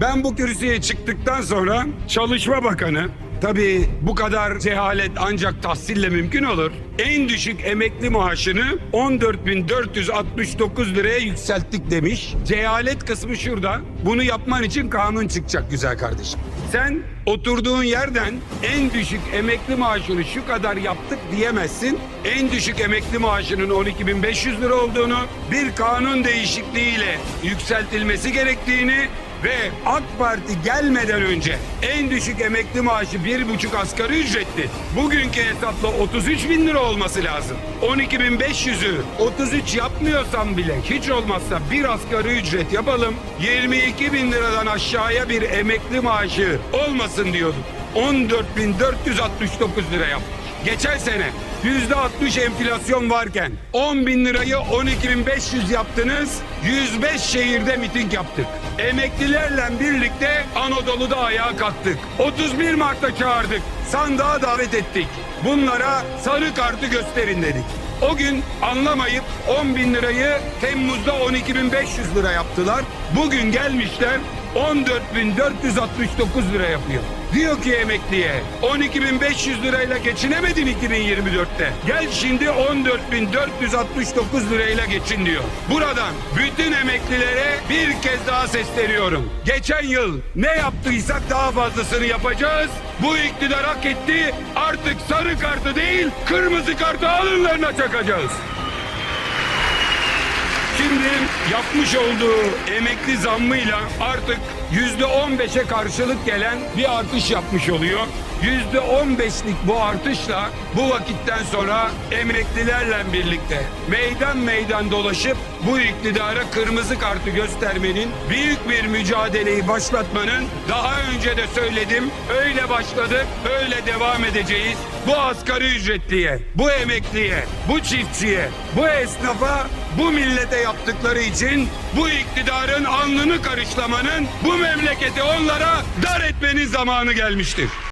Ben bu kürsüye çıktıktan sonra Çalışma Bakanı Tabii bu kadar cehalet ancak tahsille mümkün olur. En düşük emekli maaşını 14.469 liraya yükselttik demiş. Cehalet kısmı şurada. Bunu yapman için kanun çıkacak güzel kardeşim. Sen oturduğun yerden en düşük emekli maaşını şu kadar yaptık diyemezsin. En düşük emekli maaşının 12.500 lira olduğunu, bir kanun değişikliğiyle yükseltilmesi gerektiğini ve AK Parti gelmeden önce en düşük emekli maaşı bir buçuk asgari ücretti. Bugünkü hesapla 33 bin lira olması lazım. 12.500'ü 33 yapmıyorsam bile hiç olmazsa bir asgari ücret yapalım. 22 bin liradan aşağıya bir emekli maaşı olmasın diyorduk. 14.469 lira yaptık. Geçen sene yüzde 60 enflasyon varken 10 bin lirayı 12.500 yaptınız. 105 şehirde miting yaptık. Emeklilerle birlikte Anadolu'da ayağa kalktık. 31 Mart'ta çağırdık. Sandığa davet ettik. Bunlara sarı kartı gösterin dedik. O gün anlamayıp 10 bin lirayı Temmuz'da 12.500 lira yaptılar. Bugün gelmişler 14.469 lira yapıyor. Diyor ki emekliye 12.500 lirayla geçinemedin 2024'te. Gel şimdi 14.469 lirayla geçin diyor. Buradan bütün emeklilere bir kez daha sesleniyorum. Geçen yıl ne yaptıysak daha fazlasını yapacağız. Bu iktidar hak etti. Artık sarı kartı değil kırmızı kartı alınlarına çakacağız. Şimdi yapmış olduğu emekli zammıyla artık yüzde on beşe karşılık gelen bir artış yapmış oluyor. Yüzde on beşlik bu artışla bu vakitten sonra emeklilerle birlikte meydan meydan dolaşıp bu iktidara kırmızı kartı göstermenin büyük bir mücadeleyi başlatmanın daha önce de söyledim öyle başladık öyle devam edeceğiz. Bu asgari ücretliye, bu emekliye, bu çiftçiye, bu esnafa, bu millete yaptıkları için bu iktidarın alnını karışlamanın, bu memleketi onlara dar etmenin zamanı gelmiştir.